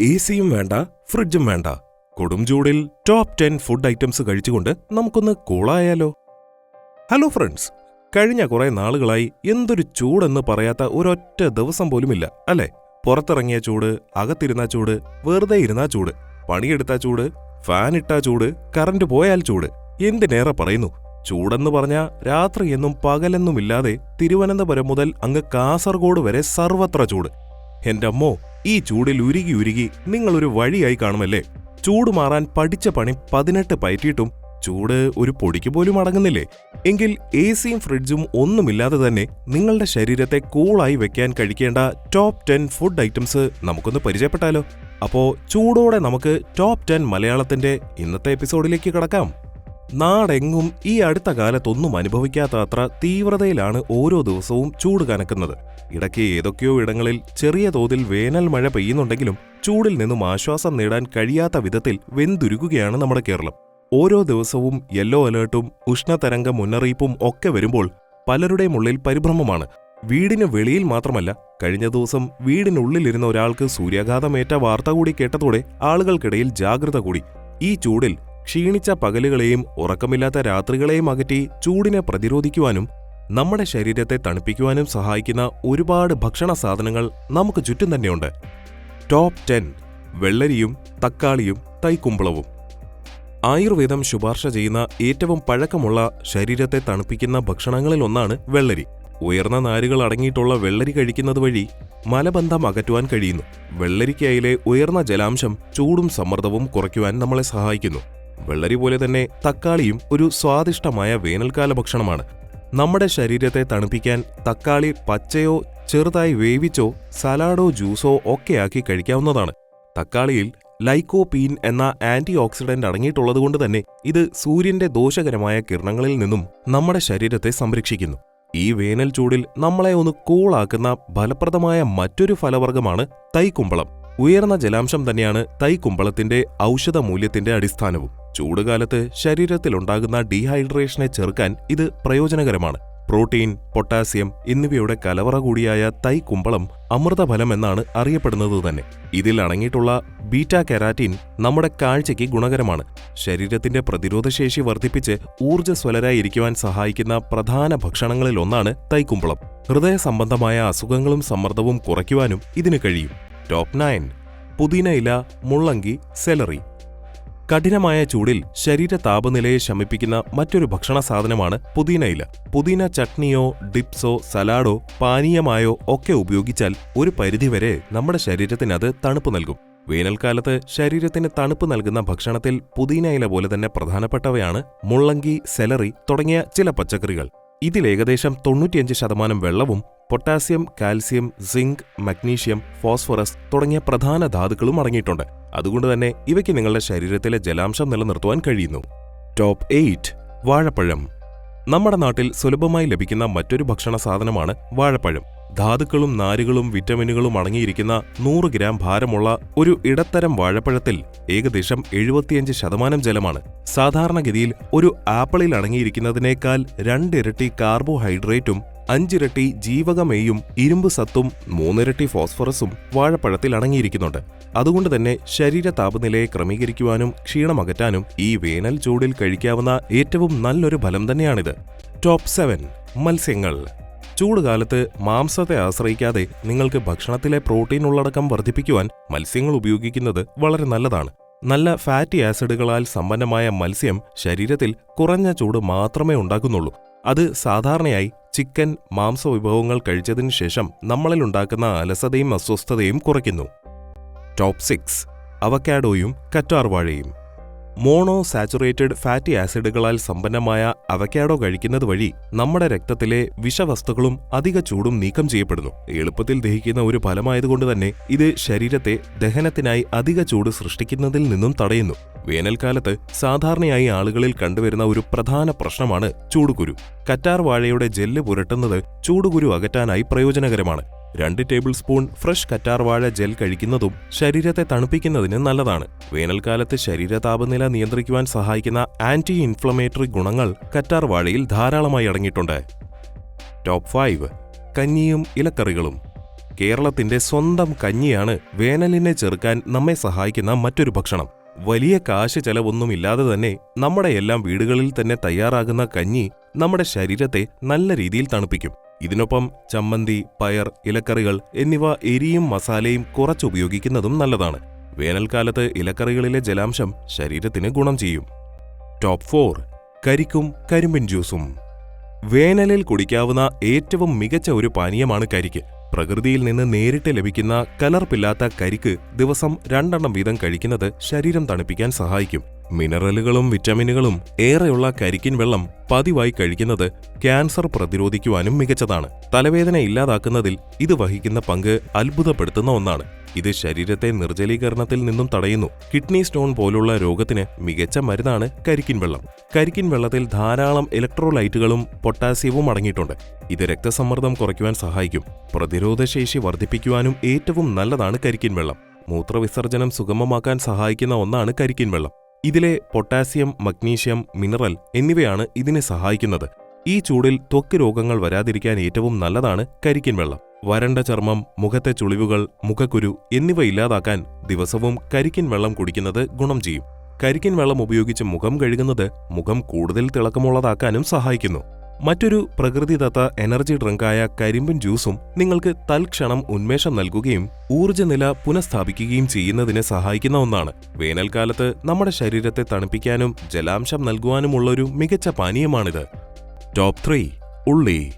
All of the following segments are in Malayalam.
എ സിയും വേണ്ട ഫ്രിഡ്ജും വേണ്ട. കൊടും ചൂടിൽ ടോപ്പ് ടെൻ ഫുഡ് ഐറ്റംസ് കഴിച്ചുകൊണ്ട് നമുക്കൊന്ന് കൂളായാലോ ഹലോ ഫ്രണ്ട്സ് കഴിഞ്ഞ കുറേ നാളുകളായി എന്തൊരു ചൂടെന്ന് പറയാത്ത ഒരൊറ്റ ദിവസം പോലുമില്ല അല്ലേ? പുറത്തിറങ്ങിയ ചൂട് അകത്തിരുന്ന ചൂട് വെറുതെ ഇരുന്ന ചൂട് പണിയെടുത്ത ചൂട് ഫാനിട്ട ചൂട് കറണ്ട് പോയാൽ ചൂട്. എന്തിനേറെ പറയുന്നു? ചൂടെന്ന് പറഞ്ഞാ രാത്രിയെന്നും പകലെന്നുമില്ലാതെ തിരുവനന്തപുരം മുതൽ അങ്ങ് കാസർഗോഡ് വരെ സർവത്ര ചൂട്. എന്റെ അമ്മോ ഈ ചൂടിൽ ഉരുകി ഉരുകി നിങ്ങളൊരു വഴിയായി കാണുമല്ലേ? ചൂട് മാറാൻ പഠിച്ച പണി പതിനെട്ട് പയറ്റിയിട്ടും ചൂട് ഒരു പൊടിക്ക് പോലും അടങ്ങുന്നില്ലേ? എങ്കിൽ എ സിയും ഫ്രിഡ്ജും ഒന്നുമില്ലാതെ തന്നെ നിങ്ങളുടെ ശരീരത്തെ കൂളായി വെക്കാൻ കഴിക്കേണ്ട ടോപ്പ് ടെൻ ഫുഡ് ഐറ്റംസ് നമുക്കൊന്ന് പരിചയപ്പെട്ടാലോ? അപ്പോ ചൂടോടെ നമുക്ക് ടോപ്പ് ടെൻ മലയാളത്തിന്റെ ഇന്നത്തെ എപ്പിസോഡിലേക്ക് കടക്കാം. നാടെങ്ങും ഈ അടുത്ത കാലത്തൊന്നും അനുഭവിക്കാത്ത അത്ര തീവ്രതയിലാണ് ഓരോ ദിവസവും ചൂട് കനക്കുന്നത്. ഇടയ്ക്ക് ഏതൊക്കെയോ ഇടങ്ങളിൽ ചെറിയ തോതിൽ വേനൽ മഴ പെയ്യുന്നുണ്ടെങ്കിലും ചൂടിൽ നിന്നും ആശ്വാസം നേടാൻ കഴിയാത്ത വിധത്തിൽ വെന്തുരുകുകയാണ് നമ്മുടെ കേരളം. ഓരോ ദിവസവും യെല്ലോ അലേർട്ടും ഉഷ്ണതരംഗ മുന്നറിയിപ്പും ഒക്കെ വരുമ്പോൾ പലരുടെയും ഉള്ളിൽ പരിഭ്രമമാണ്. വീടിന് വെളിയിൽ മാത്രമല്ല കഴിഞ്ഞ ദിവസം വീടിനുള്ളിലിരുന്ന ഒരാൾക്ക് സൂര്യാഘാതമേറ്റ വാർത്ത കൂടി കേട്ടതോടെ ആളുകൾക്കിടയിൽ ജാഗ്രത കൂടി. ഈ ചൂടിൽ ക്ഷീണിച്ച പകലുകളെയും ഉറക്കമില്ലാത്ത രാത്രികളെയും അകറ്റി ചൂടിനെ പ്രതിരോധിക്കുവാനും നമ്മുടെ ശരീരത്തെ തണുപ്പിക്കുവാനും സഹായിക്കുന്ന ഒരുപാട് ഭക്ഷണ സാധനങ്ങൾ നമുക്ക് ചുറ്റും തന്നെയുണ്ട്. ടോപ്പ് ടെൻ വെള്ളരിയും തക്കാളിയും തൈക്കുമ്പളവും. ആയുർവേദം ശുപാർശ ചെയ്യുന്ന ഏറ്റവും പഴക്കമുള്ള ശരീരത്തെ തണുപ്പിക്കുന്ന ഭക്ഷണങ്ങളിലൊന്നാണ് വെള്ളരി. ഉയർന്ന നാരുകൾ അടങ്ങിയിട്ടുള്ള വെള്ളരി കഴിക്കുന്നത് വഴി മലബന്ധം അകറ്റുവാൻ കഴിയുന്നു. വെള്ളരിക്കയിലെ ഉയർന്ന ജലാംശം ചൂടും സമ്മർദ്ദവും കുറയ്ക്കുവാൻ നമ്മളെ സഹായിക്കുന്നു. വെള്ളരി പോലെ തന്നെ തക്കാളിയും ഒരു സ്വാദിഷ്ടമായ വേനൽക്കാല ഭക്ഷണമാണ്. നമ്മുടെ ശരീരത്തെ തണുപ്പിക്കാൻ തക്കാളി പച്ചയോ ചെറുതായി വേവിച്ചോ സലാഡോ ജ്യൂസോ ഒക്കെയാക്കി കഴിക്കാവുന്നതാണ്. തക്കാളിയിൽ ലൈക്കോപീൻ എന്ന ആന്റി ഓക്സിഡന്റ് അടങ്ങിയിട്ടുള്ളതുകൊണ്ട് തന്നെ ഇത് സൂര്യന്റെ ദോഷകരമായ കിരണങ്ങളിൽ നിന്നും നമ്മുടെ ശരീരത്തെ സംരക്ഷിക്കുന്നു. ഈ വേനൽ ചൂടിൽ നമ്മളെ ഒന്ന് കൂളാക്കുന്ന ഫലപ്രദമായ മറ്റൊരു ഫലവർഗമാണ് തൈക്കുമ്പളം. ഉയർന്ന ജലാംശം തന്നെയാണ് തൈക്കുമ്പളത്തിന്റെ ഔഷധ മൂല്യത്തിന്റെ അടിസ്ഥാനവും. ചൂടുകാലത്ത് ശരീരത്തിലുണ്ടാകുന്ന ഡീഹൈഡ്രേഷനെ ചെറുക്കാൻ ഇത് പ്രയോജനകരമാണ്. പ്രോട്ടീൻ പൊട്ടാസ്യം എന്നിവയുടെ കലവറ കൂടിയായ തൈക്കുമ്പളം അമൃതഫലം എന്നാണ് അറിയപ്പെടുന്നത് തന്നെ. ഇതിൽ അടങ്ങിയിട്ടുള്ള ബീറ്റ കെരാറ്റിൻ നമ്മുടെ കാഴ്ചയ്ക്ക് ഗുണകരമാണ്. ശരീരത്തിന്റെ പ്രതിരോധശേഷി വർദ്ധിപ്പിച്ച് ഊർജസ്വലരായിരിക്കുവാൻ സഹായിക്കുന്ന പ്രധാന ഭക്ഷണങ്ങളിൽ ഭക്ഷണങ്ങളിലൊന്നാണ് തൈക്കുമ്പളം ഹൃദയ സംബന്ധമായ അസുഖങ്ങളും സമ്മർദ്ദവും കുറയ്ക്കുവാനും ഇതിന് കഴിയും. Top nine. പുതിന ഇല മുള്ളങ്കി സെലറി. കഠിനമായ ചൂടിൽ ശരീര താപനിലയെ ശമിപ്പിക്കുന്ന മറ്റൊരു ഭക്ഷണ സാധനമാണ് പുതിനയില പുതിന ചട്നിയോ ഡിപ്സോ സലാഡോ പാനീയമായോ ഒക്കെ ഉപയോഗിച്ചാൽ ഒരു പരിധിവരെ നമ്മുടെ ശരീരത്തിന് അത് തണുപ്പ് നൽകും. വേനൽക്കാലത്ത് ശരീരത്തിന് തണുപ്പ് നൽകുന്ന ഭക്ഷണത്തിൽ പുതിന ഇല പോലെ തന്നെ പ്രധാനപ്പെട്ടവയാണ് മുള്ളങ്കി സെലറി തുടങ്ങിയ ചില പച്ചക്കറികൾ. ഇതിൽ ഏകദേശം തൊണ്ണൂറ്റിയഞ്ച് ശതമാനം വെള്ളവും potassium calcium zinc magnesium phosphorus തുടങ്ങിയ പ്രധാന ധാതുക്കളും അടങ്ങിയിട്ടുണ്ട്. അതുകൊണ്ട് തന്നെ ഇവയ്ക്ക് നിങ്ങളുടെ ശരീരത്തിലെ ജലാംശം നിലനിർത്തുവാൻ കഴിയുന്നു. ടോപ്പ് എയ്റ്റ് വാഴപ്പഴം. നമ്മുടെ നാട്ടിൽ സുലഭമായി ലഭിക്കുന്ന മറ്റൊരു ഭക്ഷണ സാധനമാണ് വാഴപ്പഴം. ധാതുക്കളും നാരുകളും വിറ്റമിനുകളും അടങ്ങിയിരിക്കുന്ന നൂറ് ഗ്രാം ഭാരമുള്ള ഒരു ഇടത്തരം വാഴപ്പഴത്തിൽ ഏകദേശം എഴുപത്തിയഞ്ച് ശതമാനം ജലമാണ്. സാധാരണഗതിയിൽ ഒരു ആപ്പിളിൽ അടങ്ങിയിരിക്കുന്നതിനേക്കാൾ രണ്ടിരട്ടി കാർബോഹൈഡ്രേറ്റും അഞ്ചിരട്ടി ജീവകമേയും ഇരുമ്പ് സത്തും മൂന്നിരട്ടി ഫോസ്ഫറസും വാഴപ്പഴത്തിൽ അടങ്ങിയിരിക്കുന്നുണ്ട്. അതുകൊണ്ട് തന്നെ ശരീര താപനിലയെ ക്രമീകരിക്കുവാനും ക്ഷീണമകറ്റാനും ഈ വേനൽ ചൂടിൽ കഴിക്കാവുന്ന ഏറ്റവും നല്ലൊരു ഫലം തന്നെയാണിത്. ടോപ്പ് സെവൻ മത്സ്യങ്ങൾ. ചൂടുകാലത്ത് മാംസത്തെ ആശ്രയിക്കാതെ നിങ്ങൾക്ക് ഭക്ഷണത്തിലെ പ്രോട്ടീൻ ഉള്ളടക്കം വർദ്ധിപ്പിക്കുവാൻ മത്സ്യങ്ങൾ ഉപയോഗിക്കുന്നത് വളരെ നല്ലതാണ്. നല്ല ഫാറ്റി ആസിഡുകളാൽ സമ്പന്നമായ മത്സ്യം ശരീരത്തിൽ കുറഞ്ഞ ചൂട് മാത്രമേ ഉണ്ടാക്കുന്നുള്ളൂ. അത് സാധാരണയായി ചിക്കൻ മാംസ വിഭവങ്ങൾ കഴിച്ചതിനു ശേഷം നമ്മളിൽ ഉണ്ടാക്കുന്ന അലസതയും അസ്വസ്ഥതയും കുറയ്ക്കുന്നു. ടോപ്പ് സിക്സ് അവക്കാഡോയും കറ്റാർവാഴയും. മോണോ സാച്ചുറേറ്റഡ് ഫാറ്റി ആസിഡുകളാൽ സമ്പന്നമായ അവക്കാഡോ കഴിക്കുന്നത് വഴി നമ്മുടെ രക്തത്തിലെ വിഷവസ്തുക്കളും അധിക ചൂടും നീക്കം ചെയ്യപ്പെടുന്നു. എളുപ്പത്തിൽ ദഹിക്കുന്ന ഒരു ഫലമായതുകൊണ്ട് തന്നെ ഇത് ശരീരത്തെ ദഹനത്തിനായി അധിക ചൂട് സൃഷ്ടിക്കുന്നതിൽ നിന്നും തടയുന്നു. വേനൽക്കാലത്ത് സാധാരണയായി ആളുകളിൽ കണ്ടുവരുന്ന ഒരു പ്രധാന പ്രശ്നമാണ് ചൂടുകുരു. കറ്റാർ വാഴയുടെ ജെല്ല് പുരട്ടുന്നത് ചൂടുകുരു അകറ്റാനായി പ്രയോജനകരമാണ്. രണ്ട് ടേബിൾ സ്പൂൺ ഫ്രഷ് കറ്റാർവാഴ ജെൽ കഴിക്കുന്നതും ശരീരത്തെ തണുപ്പിക്കുന്നതിന് നല്ലതാണ്. വേനൽക്കാലത്ത് ശരീര താപനില നിയന്ത്രിക്കുവാൻ സഹായിക്കുന്ന ആന്റി ഇൻഫ്ലമേറ്ററി ഗുണങ്ങൾ കറ്റാർവാഴയിൽ ധാരാളമായി അടങ്ങിയിട്ടുണ്ട്. ടോപ്പ് ഫൈവ് കഞ്ഞിയും ഇലക്കറികളും. കേരളത്തിന്റെ സ്വന്തം കഞ്ഞിയാണ് വേനലിനെ ചെറുക്കാൻ നമ്മെ സഹായിക്കുന്ന മറ്റൊരു ഭക്ഷണം. വലിയ കാശ് ചെലവൊന്നുമില്ലാതെ തന്നെ നമ്മുടെ എല്ലാം വീടുകളിൽ തന്നെ തയ്യാറാകുന്ന കഞ്ഞി നമ്മുടെ ശരീരത്തെ നല്ല രീതിയിൽ തണുപ്പിക്കും. ഇതിനൊപ്പം ചമ്മന്തി പയർ ഇലക്കറികൾ എന്നിവ എരിയും മസാലയും കുറച്ചുപയോഗിക്കുന്നതും നല്ലതാണ്. വേനൽക്കാലത്ത് ഇലക്കറികളിലെ ജലാംശം ശരീരത്തിന് ഗുണം ചെയ്യും. ടോപ്പ് ഫോർ കരിക്കും കരിമ്പിൻ ജ്യൂസും. വേനലിൽ കുടിക്കാവുന്ന ഏറ്റവും മികച്ച ഒരു പാനീയമാണ് കരിക്ക്. പ്രകൃതിയിൽ നിന്ന് നേരിട്ട് ലഭിക്കുന്ന കലർപ്പില്ലാത്ത കരിക്ക് ദിവസം രണ്ടെണ്ണം വീതം കഴിക്കുന്നത് ശരീരം തണുപ്പിക്കാൻ സഹായിക്കും. മിനറലുകളും വിറ്റാമിനുകളും ഏറെയുള്ള കരിക്കിൻ വെള്ളം പതിവായി കഴിക്കുന്നത് ക്യാൻസർ പ്രതിരോധിക്കുവാനും മികച്ചതാണ്. തലവേദന ഇല്ലാതാക്കുന്നതിൽ ഇത് വഹിക്കുന്ന പങ്ക് അത്ഭുതപ്പെടുത്തുന്ന ഒന്നാണ്. ഇത് ശരീരത്തെ നിർജലീകരണത്തിൽ നിന്നും തടയുന്നു. കിഡ്നി സ്റ്റോൺ പോലുള്ള രോഗത്തിന് മികച്ച മരുന്നാണ് കരിക്കിൻ വെള്ളം. കരിക്കിൻ വെള്ളത്തിൽ ധാരാളം ഇലക്ട്രോലൈറ്റുകളും പൊട്ടാസ്യവും അടങ്ങിയിട്ടുണ്ട്. ഇത് രക്തസമ്മർദ്ദം കുറയ്ക്കുവാൻ സഹായിക്കും. പ്രതിരോധശേഷി വർദ്ധിപ്പിക്കുവാനും ഏറ്റവും നല്ലതാണ് കരിക്കിൻ വെള്ളം. മൂത്രവിസർജനം സുഗമമാക്കാൻ സഹായിക്കുന്ന ഒന്നാണ് കരിക്കിൻ വെള്ളം. ഇതിലെ പൊട്ടാസ്യം മഗ്നീഷ്യം മിനറൽ എന്നിവയാണ് ഇതിനെ സഹായിക്കുന്നത്. ഈ ചൂടിൽ ത്വക്ക് രോഗങ്ങൾ വരാതിരിക്കാൻ ഏറ്റവും നല്ലതാണ് കരിക്കിൻ വെള്ളം. വരണ്ട ചർമ്മം മുഖത്തെ ചുളിവുകൾ മുഖക്കുരു എന്നിവ ഇല്ലാതാക്കാൻ ദിവസവും കരിക്കിൻ വെള്ളം കുടിക്കുന്നത് ഗുണം ചെയ്യും. കരിക്കിൻ വെള്ളം ഉപയോഗിച്ച് മുഖം കഴുകുന്നത് മുഖം കൂടുതൽ തിളക്കമുള്ളതാക്കാനും സഹായിക്കുന്നു. മറ്റൊരു പ്രകൃതിദത്ത എനർജി ഡ്രിങ്കായ കരിമ്പൻ ജ്യൂസും നിങ്ങൾക്ക് തൽക്ഷണം ഉന്മേഷം നൽകുകയും ഊർജനില പുനഃസ്ഥാപിക്കുകയും ചെയ്യുന്നതിന് സഹായിക്കുന്ന ഒന്നാണ്. വേനൽക്കാലത്ത് നമ്മുടെ ശരീരത്തെ തണുപ്പിക്കാനും ജലാംശം നൽകുവാനുമുള്ളൊരു മികച്ച പാനീയമാണിത്. ടോപ്പ് ത്രീ ഉള്ളി.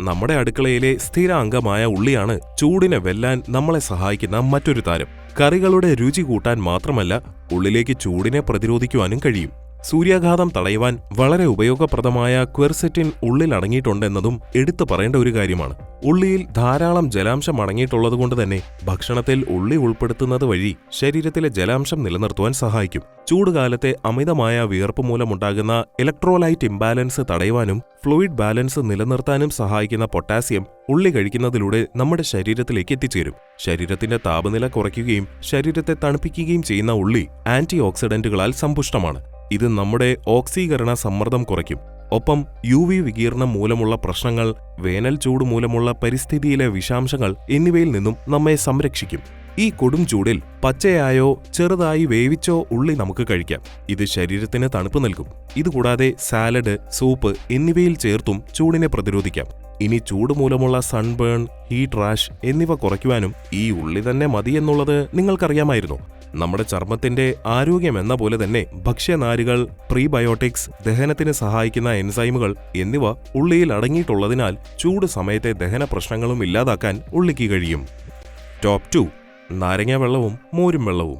നമ്മുടെ അടുക്കളയിലെ സ്ഥിര അംഗമായ ഉള്ളിയാണ് ചൂടിനെ വെല്ലാൻ നമ്മളെ സഹായിക്കുന്ന മറ്റൊരു താരം. കറികളുടെ രുചി കൂട്ടാൻ മാത്രമല്ല ഉള്ളിലേക്ക് ചൂടിനെ പ്രതിരോധിക്കുവാനും കഴിയും. സൂര്യാഘാതം തടയുവാൻ വളരെ ഉപയോഗപ്രദമായ ക്വെർസെറ്റിൻ ഉള്ളിൽ അടങ്ങിയിട്ടുണ്ടെന്നതും എടുത്തു പറയേണ്ട ഒരു കാര്യമാണ്. ഉള്ളിയിൽ ധാരാളം ജലാംശം അടങ്ങിയിട്ടുള്ളതുകൊണ്ട് തന്നെ ഭക്ഷണത്തിൽ ഉള്ളി ഉൾപ്പെടുത്തുന്നത് വഴി ശരീരത്തിലെ ജലാംശം നിലനിർത്തുവാൻ സഹായിക്കും. ചൂടുകാലത്തെ അമിതമായ വിയർപ്പ് മൂലമുണ്ടാകുന്ന ഇലക്ട്രോലൈറ്റ് ഇംബാലൻസ് തടയുവാനും ഫ്ലൂയിഡ് ബാലൻസ് നിലനിർത്താനും സഹായിക്കുന്ന പൊട്ടാസ്യം ഉള്ളി കഴിക്കുന്നതിലൂടെ നമ്മുടെ ശരീരത്തിലേക്ക് എത്തിച്ചേരും. ശരീരത്തിന്റെ താപനില കുറയ്ക്കുകയും ശരീരത്തെ തണുപ്പിക്കുകയും ചെയ്യുന്ന ഉള്ളി ആന്റി ഓക്സിഡന്റുകളാൽ സമ്പുഷ്ടമാണ്. ഇത് നമ്മുടെ ഓക്സീകരണ സമ്മർദ്ദം കുറയ്ക്കും. ഒപ്പം യു വി വികീർണം മൂലമുള്ള പ്രശ്നങ്ങൾ വേനൽ ചൂട് മൂലമുള്ള പരിസ്ഥിതിയിലെ വിഷാംശങ്ങൾ എന്നിവയിൽ നിന്നും നമ്മെ സംരക്ഷിക്കും. ഈ കൊടും ചൂടിൽ പച്ചയായോ ചെറുതായി വേവിച്ചോ ഉള്ളി നമുക്ക് കഴിക്കാം. ഇത് ശരീരത്തിന് തണുപ്പ് നൽകും. ഇതുകൂടാതെ സാലഡ് സൂപ്പ് എന്നിവയിൽ ചേർത്തും ചൂടിനെ പ്രതിരോധിക്കാം. ഇനി ചൂട് മൂലമുള്ള സൺബേൺ ഹീറ്റ് റാഷ് എന്നിവ കുറയ്ക്കുവാനും ഈ ഉള്ളി തന്നെ മതിയെന്നുള്ളത് നിങ്ങൾക്കറിയാമായിരുന്നു. നമ്മുടെ ചർമ്മത്തിന്റെ ആരോഗ്യം എന്ന പോലെ തന്നെ ഭക്ഷ്യനാരുകൾ പ്രീബയോട്ടിക്സ് ദഹനത്തിന് സഹായിക്കുന്ന എൻസൈമുകൾ എന്നിവ ഉള്ളിയിൽ അടങ്ങിയിട്ടുള്ളതിനാൽ ചൂട് സമയത്തെ ദഹന പ്രശ്നങ്ങളും ഇല്ലാതാക്കാൻ ഉള്ളിക്ക് കഴിയും. ടോപ്പ് ടു നാരങ്ങ വെള്ളവും മോരും വെള്ളവും.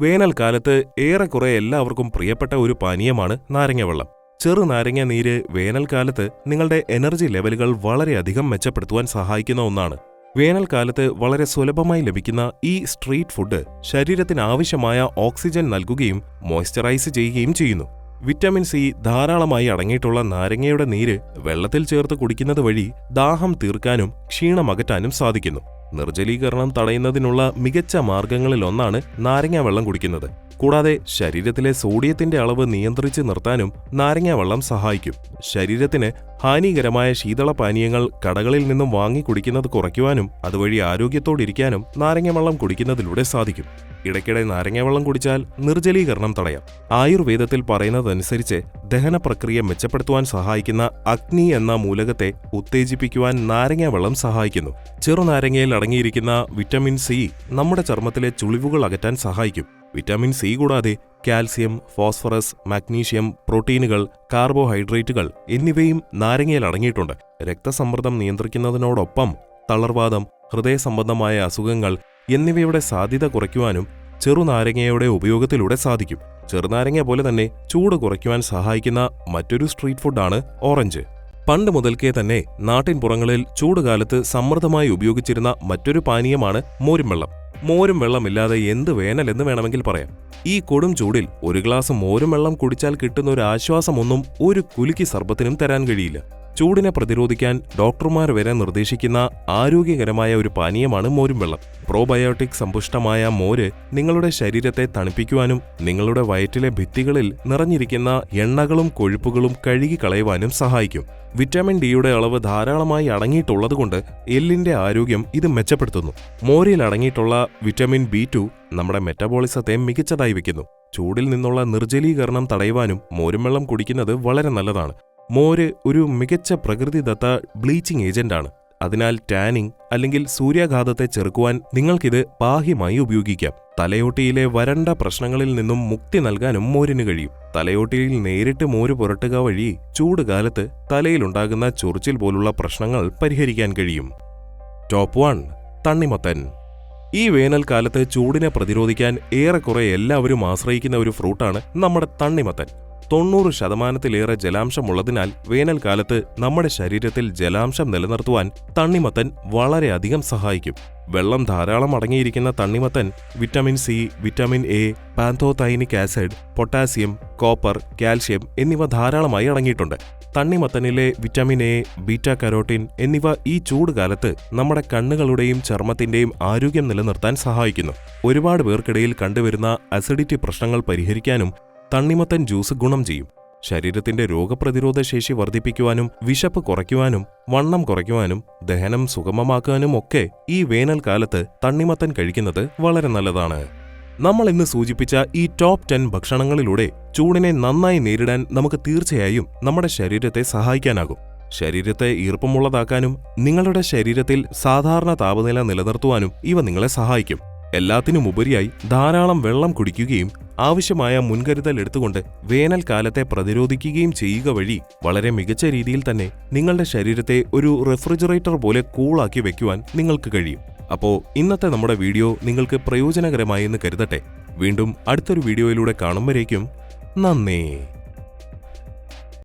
വേനൽക്കാലത്ത് ഏറെക്കുറെ എല്ലാവർക്കും പ്രിയപ്പെട്ട ഒരു പാനീയമാണ് നാരങ്ങ വെള്ളം. ചെറു നാരങ്ങ നീര് വേനൽക്കാലത്ത് നിങ്ങളുടെ എനർജി ലെവലുകൾ വളരെയധികം മെച്ചപ്പെടുത്തുവാൻ സഹായിക്കുന്ന ഒന്നാണ്. വേനൽക്കാലത്ത് വളരെ സുലഭമായി ലഭിക്കുന്ന ഈ സ്ട്രീറ്റ് ഫുഡ് ശരീരത്തിന് ആവശ്യമായ ഓക്സിജൻ നൽകുകയും മോയ്സ്ചറൈസ് ചെയ്യുകയും ചെയ്യുന്നു. വിറ്റമിൻ സി ധാരാളമായി അടങ്ങിയിട്ടുള്ള നാരങ്ങയുടെ നീര് വെള്ളത്തിൽ ചേർത്ത് കുടിക്കുന്നത് വഴി ദാഹം തീർക്കാനും ക്ഷീണമകറ്റാനും സാധിക്കുന്നു. നിർജലീകരണം തടയുന്നതിനുള്ള മികച്ച മാർഗങ്ങളിലൊന്നാണ് നാരങ്ങ വെള്ളം കുടിക്കുന്നത്. കൂടാതെ ശരീരത്തിലെ സോഡിയത്തിന്റെ അളവ് നിയന്ത്രിച്ച് നിർത്താനും നാരങ്ങാവെള്ളം സഹായിക്കും. ശരീരത്തിന് ഹാനികരമായ ശീതള പാനീയങ്ങൾ കടകളിൽ നിന്നും വാങ്ങി കുടിക്കുന്നത് കുറയ്ക്കുവാനും അതുവഴി ആരോഗ്യത്തോടിരിക്കാനും നാരങ്ങാവെള്ളം കുടിക്കുന്നതിലൂടെ സാധിക്കും. ഇടയ്ക്കിടെ നാരങ്ങാവെള്ളം കുടിച്ചാൽ നിർജലീകരണം തടയാം. ആയുർവേദത്തിൽ പറയുന്നതനുസരിച്ച് ദഹന പ്രക്രിയ മെച്ചപ്പെടുത്തുവാൻ സഹായിക്കുന്ന അഗ്നി എന്ന മൂലകത്തെ ഉത്തേജിപ്പിക്കുവാൻ നാരങ്ങാവെള്ളം സഹായിക്കുന്നു. ചെറുനാരങ്ങയിൽ അടങ്ങിയിരിക്കുന്ന വിറ്റമിൻ സി നമ്മുടെ ചർമ്മത്തിലെ ചുളിവുകൾ അകറ്റാൻ സഹായിക്കും. വിറ്റാമിൻ സി കൂടാതെ കാൽസ്യം ഫോസ്ഫറസ് മാഗ്നീഷ്യം പ്രോട്ടീനുകൾ കാർബോഹൈഡ്രേറ്റുകൾ എന്നിവയും നാരങ്ങയിൽ അടങ്ങിയിട്ടുണ്ട്. രക്തസമ്മർദ്ദം നിയന്ത്രിക്കുന്നതിനോടൊപ്പം തളർവാദം ഹൃദയ സംബന്ധമായ അസുഖങ്ങൾ എന്നിവയുടെ സാധ്യത കുറയ്ക്കുവാനും ചെറുനാരങ്ങയുടെ ഉപയോഗത്തിലൂടെ സാധിക്കും. ചെറുനാരങ്ങ പോലെ തന്നെ ചൂട് കുറയ്ക്കുവാൻ സഹായിക്കുന്ന മറ്റൊരു സ്ട്രീറ്റ് ഫുഡാണ് ഓറഞ്ച്. പണ്ട് മുതൽക്കേ തന്നെ നാട്ടിൻപുറങ്ങളിൽ ചൂടുകാലത്ത് സമൃദ്ധമായി ഉപയോഗിച്ചിരുന്ന മറ്റൊരു പാനീയമാണ് മോരും വെള്ളം മോരും വെള്ളമില്ലാതെ എന്ത് വേനലെന്ന് വേണമെങ്കിൽ പറയാം. ഈ കൊടും ചൂടിൽ ഒരു ഗ്ലാസ് മോരും വെള്ളം കുടിച്ചാൽ കിട്ടുന്ന ഒരു ആശ്വാസമൊന്നും ഒരു കുലുക്കി സർബത്തിനും തരാൻ കഴിയില്ല. ചൂടിനെ പ്രതിരോധിക്കാൻ ഡോക്ടർമാർ വരെ നിർദ്ദേശിക്കുന്ന ആരോഗ്യകരമായ ഒരു പാനീയമാണ് മോരും വെള്ളം. പ്രോബയോട്ടിക് സമ്പുഷ്ടമായ മോര് നിങ്ങളുടെ ശരീരത്തെ തണുപ്പിക്കുവാനും നിങ്ങളുടെ വയറ്റിലെ ഭിത്തികളിൽ നിറഞ്ഞിരിക്കുന്ന എണ്ണകളും കൊഴുപ്പുകളും കഴുകിക്കളയുവാനും സഹായിക്കും. വിറ്റാമിൻ ഡിയുടെ അളവ് ധാരാളമായി അടങ്ങിയിട്ടുള്ളതുകൊണ്ട് എല്ലിന്റെ ആരോഗ്യം ഇത് മെച്ചപ്പെടുത്തുന്നു. മോരിൽ അടങ്ങിയിട്ടുള്ള വിറ്റാമിൻ ബി ടു നമ്മുടെ മെറ്റബോളിസത്തെ മികച്ചതായി വയ്ക്കുന്നു. ചൂടിൽ നിന്നുള്ള നിർജലീകരണം തടയുവാനും മോരും വെള്ളം കുടിക്കുന്നത് വളരെ നല്ലതാണ്. മോര് ഒരു മികച്ച പ്രകൃതിദത്ത ബ്ലീച്ചിങ് ഏജന്റാണ്. അതിനാൽ ടാനിങ് അല്ലെങ്കിൽ സൂര്യാഘാതത്തെ ചെറുക്കുവാൻ നിങ്ങൾക്കിത് ബാഹ്യമായി ഉപയോഗിക്കാം. തലയോട്ടിയിലെ വരണ്ട പ്രശ്നങ്ങളിൽ നിന്നും മുക്തി നൽകാനും മോരിന് കഴിയും. തലയോട്ടിയിൽ നേരിട്ട് മോര് പുരട്ടുക വഴി ചൂടുകാലത്ത് തലയിലുണ്ടാകുന്ന ചൊറിച്ചിൽ പോലുള്ള പ്രശ്നങ്ങൾ പരിഹരിക്കാൻ കഴിയും. ടോപ്പ് വൺ തണ്ണിമത്തൻ. ഈ വേനൽക്കാലത്ത് ചൂടിനെ പ്രതിരോധിക്കാൻ ഏറെക്കുറെ എല്ലാവരും ആശ്രയിക്കുന്ന ഒരു ഫ്രൂട്ടാണ് നമ്മുടെ തണ്ണിമത്തൻ. തൊണ്ണൂറ് ശതമാനത്തിലേറെ ജലാംശമുള്ളതിനാൽ വേനൽക്കാലത്ത് നമ്മുടെ ശരീരത്തിൽ ജലാംശം നിലനിർത്തുവാൻ തണ്ണിമത്തൻ വളരെയധികം സഹായിക്കും. വെള്ളം ധാരാളം അടങ്ങിയിരിക്കുന്ന തണ്ണിമത്തൻ vitamin C vitamin A pantothenic acid potassium copper calcium എന്നിവ ധാരാളമായി അടങ്ങിയിട്ടുണ്ട്. തണ്ണിമത്തനിലെ വിറ്റാമിൻ എ ബീറ്റ കരോട്ടിൻ എന്നിവ ഈ ചൂടുകാലത്ത് നമ്മുടെ കണ്ണുകളുടെയും ചർമ്മത്തിന്റെയും ആരോഗ്യം നിലനിർത്താൻ സഹായിക്കുന്നു. ഒരുപാട് പേർക്കിടയിൽ കണ്ടുവരുന്ന അസിഡിറ്റി പ്രശ്നങ്ങൾ പരിഹരിക്കാനും തണ്ണിമത്തൻ ജ്യൂസ് ഗുണം ചെയ്യും. ശരീരത്തിന്റെ രോഗപ്രതിരോധ ശേഷി വർദ്ധിപ്പിക്കുവാനും വിശപ്പ് കുറയ്ക്കുവാനും വണ്ണം കുറയ്ക്കുവാനും ദഹനം സുഗമമാക്കുവാനും ഒക്കെ ഈ വേനൽക്കാലത്ത് തണ്ണിമത്തൻ കഴിക്കുന്നത് വളരെ നല്ലതാണ്. നമ്മൾ ഇന്ന് സൂചിപ്പിച്ച ഈ ടോപ്പ് ടെൻ ഭക്ഷണങ്ങളിലൂടെ ചൂടിനെ നന്നായി നേരിടാൻ നമുക്ക് തീർച്ചയായും നമ്മുടെ ശരീരത്തെ സഹായിക്കാനാകും. ശരീരത്തെ ഈർപ്പമുള്ളതാക്കാനും നിങ്ങളുടെ ശരീരത്തിൽ സാധാരണ താപനില നിലനിർത്തുവാനും ഇവ നിങ്ങളെ സഹായിക്കും. എല്ലാത്തിനും ഉപരിയായി ധാരാളം വെള്ളം കുടിക്കുകയും ആവശ്യമായ മുൻകരുതൽ എടുത്തുകൊണ്ട് വേനൽക്കാലത്തെ പ്രതിരോധിക്കുകയും ചെയ്യുക വഴി വളരെ മികച്ച രീതിയിൽ തന്നെ നിങ്ങളുടെ ശരീരത്തെ ഒരു റെഫ്രിജറേറ്റർ പോലെ കൂളാക്കി വെക്കുവാൻ നിങ്ങൾക്ക് കഴിയും. അപ്പോൾ ഇന്നത്തെ നമ്മുടെ വീഡിയോ നിങ്ങൾക്ക് പ്രയോജനകരമായി എന്ന് കരുതട്ടെ. വീണ്ടും അടുത്തൊരു വീഡിയോയിലൂടെ കാണുമ്പോഴേക്കും നന്ദി